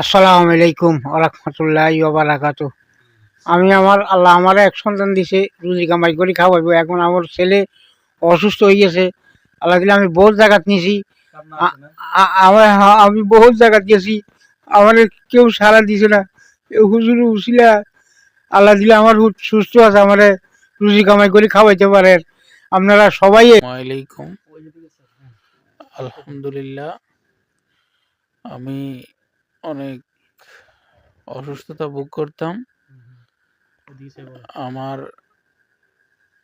আসসালামু আলাইকুম রহমতুল্লাহ বারাকাতু আমি আমার, আল্লাহ আমার এক সন্তান দিছে, রুজি কামাই করে খাওয়াইব। এখন আমার ছেলে অসুস্থ হয়ে গেছে। আল্লাহ দিলে আমি বহুত জায়গাত নিছি আমার আমি বহুত জায়গাত গেছি আমার কেউ সারা দিছে না। হুজুর উছিলা আল্লাহ দিলে আমার সুস্থ আছে, আমার রুজি কামাই করে খাওয়াইতে পারে। আপনারা সবাই আলহামদুলিল্লাহ। আমি অনেক অসুস্থতা ভোগ করতাম। আমার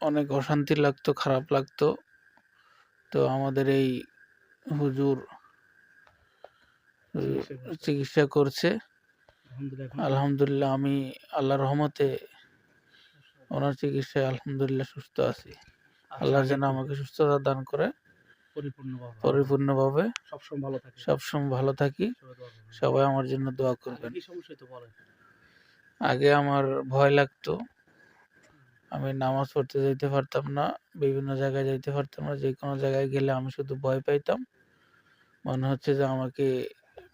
অনেক অশান্তি লাগতো খারাপ লাগতো। তো আমাদের এই হুজুর চিকিৎসা করছে। আলহামদুলিল্লাহ আমি আল্লাহর রহমতে ওনার চিকিৎসায় আলহামদুলিল্লাহ সুস্থ আছি। আল্লাহ যেন আমাকে সুস্থতা দান করে। পরিপূর্ণভাবে পরিপূর্ণভাবে সবসময় ভালো থাকে সবসময় ভালো থাকি। সবাই আমার জন্য দোয়া করবেন। কি সমস্যা তো বলেন? আগে আমার ভয় লাগতো। আমি নামাজ পড়তে যাইতে পারতাম না বিভিন্ন জায়গায় যাইতে পারতাম না যে কোনো জায়গায় গেলে আমি শুধু ভয় পাইতাম। মনে হচ্ছে যে আমাকে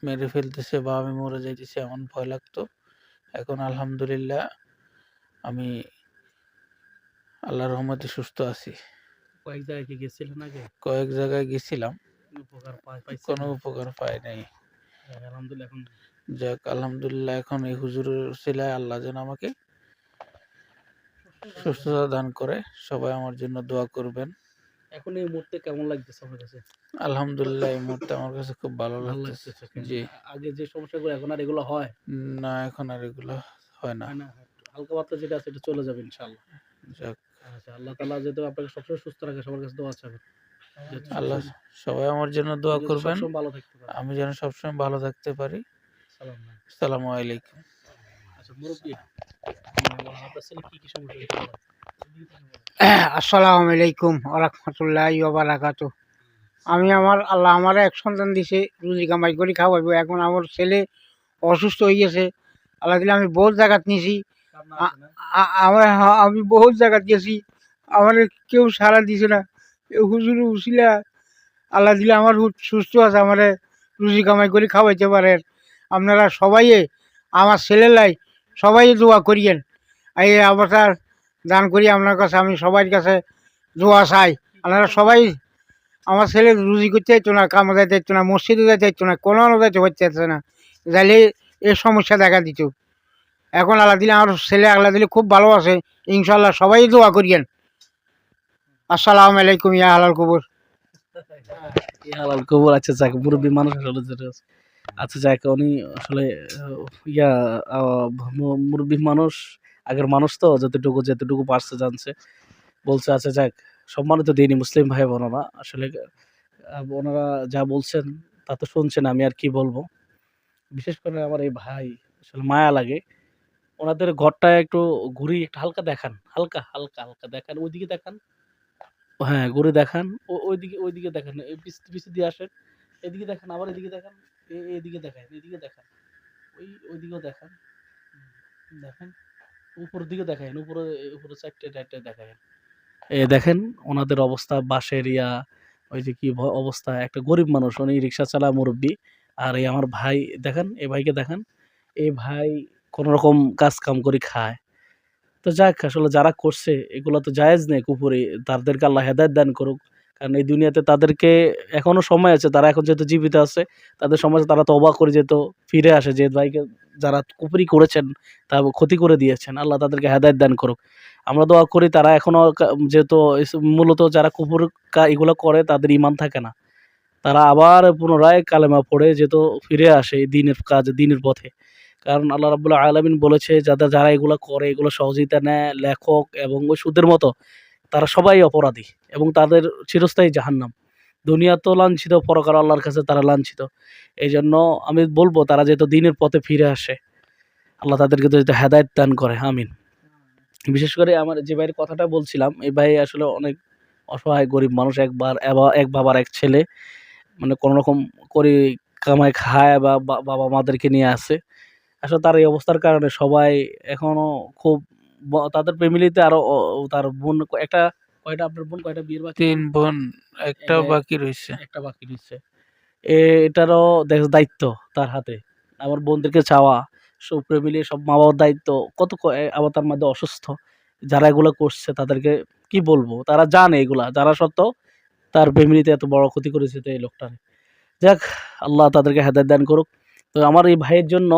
মেরে ফেলতেছে বা আমি মরে যাইতেছি এমন ভয় লাগতো। এখন আলহামদুলিল্লাহ আমি আল্লাহর রহমতে সুস্থ আছি। কয়েক জায়গায় কি গেছিলেন আগে কয়েক জায়গায় গেছিলাম। উপকার পাই- কোনো উপকার পাই নাই। আলহামদুলিল্লাহ এখন যাক আলহামদুলিল্লাহ এখন এই হুজুরের সিলায় আল্লাহ যেন আমাকে সুস্থতা দান করে সবাই আমার জন্য দোয়া করবেন। এখন এই মুহূর্তে কেমন লাগতেছে আমার কাছে? আলহামদুলিল্লাহ এই মুহূর্তে আমার কাছে খুব ভালো লাগতেছে। জি। আগে যে সমস্যাগুলো এখন আর এগুলো হয়? না এখন আর এগুলো হয় না। হয় না হালকা পাতলা যেটা আছে এটা চলে যাবে ইনশাআল্লাহ। যাক। আচ্ছা আল্লাহ তাআলা যেহেতু আপনাকে সবসময় সুস্থ রাখে সবার কাছে দোয়া চাবেন আল্লাহ সবাই আমার জন্য দোয়া করবেন। আমি যেন সবসময় ভালো থাকতে পারি। সালাম আলাইকুম। আচ্ছা? আসসালামু আলাইকুম রহমতুল্লাহ বারাকাতু আমি আমার আল্লাহ আমার এক সন্তান দিছে রুজি কামাই করে খাওয়াইব এখন আমার ছেলে অসুস্থ হয়ে গেছে। আল্লাহ দিলে আমি বহুত জায়গাত নিছি। আমার আমি বহুত জায়গাত গেছি আমার কেউ সারা দিছে না। হুজুর উছিলা আল্লাহ দিলে আমার হুট সুস্থ আছে আমার রুজি কামাই করে খাওয়াইতে পারে আপনারা সবাই আমার ছেলেলাই সবাই দোয়া করিয়েন। এই অবতার দান করি আপনার কাছে আমি সবার কাছে দোয়া চাই। আপনারা সবাই আমার ছেলে রুজি করতে চাইতো না কামে যাইতে চাইতো না মসজিদে যাইতে চাইতো না কোনো যাইতে পারছে না। যাইলে এই সমস্যা দেখা দিত। এখন আল্লাহ দিলে আমার ছেলে আল্লাহ দিলে খুব ভালো আছে ইনশাল্লাহ সবাই দোয়া করিয়েন। আসসালাম আলাইকুম, ইয়া হালাল কবুর। হালাল কবুল আচ্ছা যাক, মুরব্বী মানুষ আসলে যেটা। আচ্ছা যাক, উনি আসলে ইয়া মুরব্বী মানুষ, আগের মানুষ তো, যতটুকু যতটুকু পারছে জানছে। বলছে আচ্ছা যাক, সম্মানিত দিনই মুসলিম ভাই বোনেরা, আসলে ওনারা যা বলছেন, তা তো শুনছেন, আমি আর কি বলব। বিশেষ করে আমার এই ভাই, আসলে মায়া লাগে। ওনাদের ঘরটা একটু ঘুরি, একটু হালকা দেখান। হালকা হালকা হালকা দেখান, ওইদিকে দেখান। হ্যাঁ ঘুরে দেখান। ওইদিকে ওইদিকে দেখান। পিছ দিয়ে আসেন। এদিকে দেখান, আবার এদিকে দেখান। এদিকে দেখান এদিকে দেখান। ওই, ওইদিকেও দেখান। দেখেন। উপরের দিকে দেখান উপরে উপরে চারটে চারটে দেখান এ, দেখেন, ওনাদের অবস্থা বাসের ইয়া, ওই যে কি অবস্থা। একটা গরিব মানুষ, উনি রিক্সা চালা মুরব্বী। আর এই আমার ভাই, দেখেন, এই ভাইকে দেখেন। এই ভাই কোনো রকম কাজ কাম করে খায়। তো যাক, আসলে যারা করছে, এগুলো তো জায়েজ নেই কুপুরি তাদেরকে আল্লাহ হেদায়ত দান করুক। কারণ এই দুনিয়াতে তাদেরকে এখনও সময় আছে, তারা এখন যেহেতু জীবিত আছে, তাদের সময় তারা অবাক করে যেত ফিরে আসে। যে ভাইকে যারা কুপুরি করেছেন, তা ক্ষতি করে দিয়েছেন, আল্লাহ তাদেরকে হেদায়ত দান করুক। আমরা দোয়া করি, তারা এখনও কা- যেহেতু মূলত যারা কুপুর এগুলো করে, তাদের ইমান থাকে না। তারা আবার পুনরায় কালেমা পড়ে যেহেতু ফিরে আসে দিনের কাজ, দিনের পথে। কারণ আল্লাহ রাবুল্লাহ আলমিন বলেছে যাদের যারা এগুলো করে, এগুলো সহযোগিতা নেয়, লেখক এবং সুদের মতো, তারা সবাই অপরাধী এবং তাদের চিরস্থায়ী জাহান্নাম। দুনিয়া তো লাঞ্ছিত পরকার আল্লাহর কাছে তারা লাঞ্ছিত। এই জন্য আমি বলব, তারা যেহেতু দিনের পথে ফিরে আসে, আল্লাহ তাদেরকে তো যাতে হেদায়ত দান করে, আমিন। বিশেষ করে আমার যে ভাইয়ের কথাটা বলছিলাম, এই ভাই আসলে অনেক অসহায়, গরিব মানুষ একবার এক বাবার এক ছেলে মানে কোনো রকম করে কামায় খায় বা- বাবা মাদেরকে নিয়ে আসে। আসলে তার এই অবস্থার কারণে সবাই এখনও খুব তাদের ফ্যামিলিতে আরও ও- ও তার বোন একটা কয়টা আপনার বোন কয়টা বিয়ের বাকি? তিন বোন একটাও এ- বাকি রয়েছে একটা বাকি রয়েছে এটারও দেখ দায়িত্ব তার হাতে। আমার বোনদেরকে চাওয়া সব ফ্যামিলি সব মা বাবার দায়িত্ব। কত আবার তার মধ্যে অসুস্থ। যারা এগুলো করছে তাদেরকে কি বলব? তারা জানে এগুলা। যারা সত্ত্বেও তার ফ্যামিলিতে এত বড় ক্ষতি করেছে তো এই লোকটার। যাক আল্লাহ তাদেরকে হেদায়ত দান করুক। তো আমার এই ভাইয়ের জন্য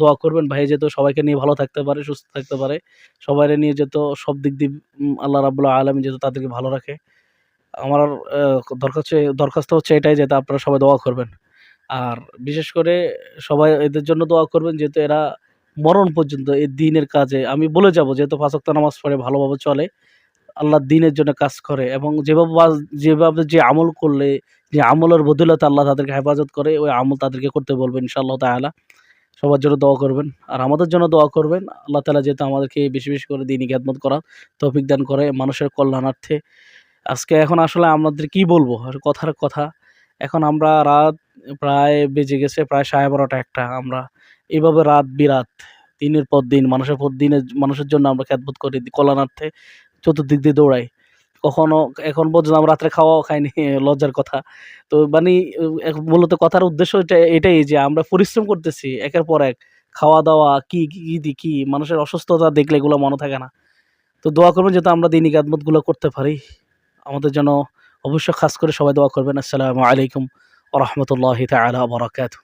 দোয়া করবেন। ভাই যেহেতু সবাইকে নিয়ে ভালো থাকতে পারে, সুস্থ থাকতে পারে সবাই নিয়ে যেত সব দিক দিয়ে আল্লাহ রাবুল্লাহ আলমী যেহেতু তাদেরকে ভালো রাখে, আমার দরখাস্ত দরখাস্ত হচ্ছে এটাই যাতে আপনারা সবাই দোয়া করবেন। আর বিশেষ করে সবাই এদের জন্য দোয়া করবেন যেহেতু এরা মরণ পর্যন্ত এই দিনের কাজে, আমি বলে যাব যেহেতু ফাঁসক্ত নামাজ পড়ে ভালোভাবে চলে, আল্লাহ দিনের জন্য কাজ করে এবং যেভাবে যেভাবে যে আমল করলে যে আমলের বদলতে আল্লাহ তাদেরকে হেফাজত করে, ওই আমল তাদেরকে করতে বলবেন ইনশাআল্লাহ তাআলা। সবার জন্য দোয়া করবেন। আর আমাদের জন্য দোয়া করবেন। আল্লাহ তালা যেহেতু আমাদেরকে বেশি বেশি করে দিনই খ্যাতমত করার তৌফিক দান করে মানুষের কল্যাণার্থে। আজকে এখন আসলে আমাদের কি বলব? কথার কথা। এখন আমরা রাত প্রায় বেজে গেছে, প্রায় সাড়ে বারোটা একটা। আমরা এইভাবে রাত বিরাত, দিনের পর দিন, মানুষের পর দিনের, মানুষের জন্য আমরা খ্যাতবোধ করি কল্যাণার্থে চতুর্দিক দিয়ে দৌড়াই। কখনো এখন পর্যন্ত আমরা রাত্রে খাওয়াও খাইনি, লজ্জার কথা। তো মানে মূলত কথার উদ্দেশ্য এটা, এটাই যে আমরা পরিশ্রম করতেছি একের পর এক। খাওয়া দাওয়া কি কি কি? মানুষের অসুস্থতা দেখলে এগুলো মনে থাকে না। তো দোয়া করবেন যাতে আমরা দিনই গুলো করতে পারি। আমাদের জন্য অবশ্যই খাস করে সবাই দোয়া করবেন। আসসালামু আলাইকুম ওরহমতুল্লাহ তালা বরাকাতু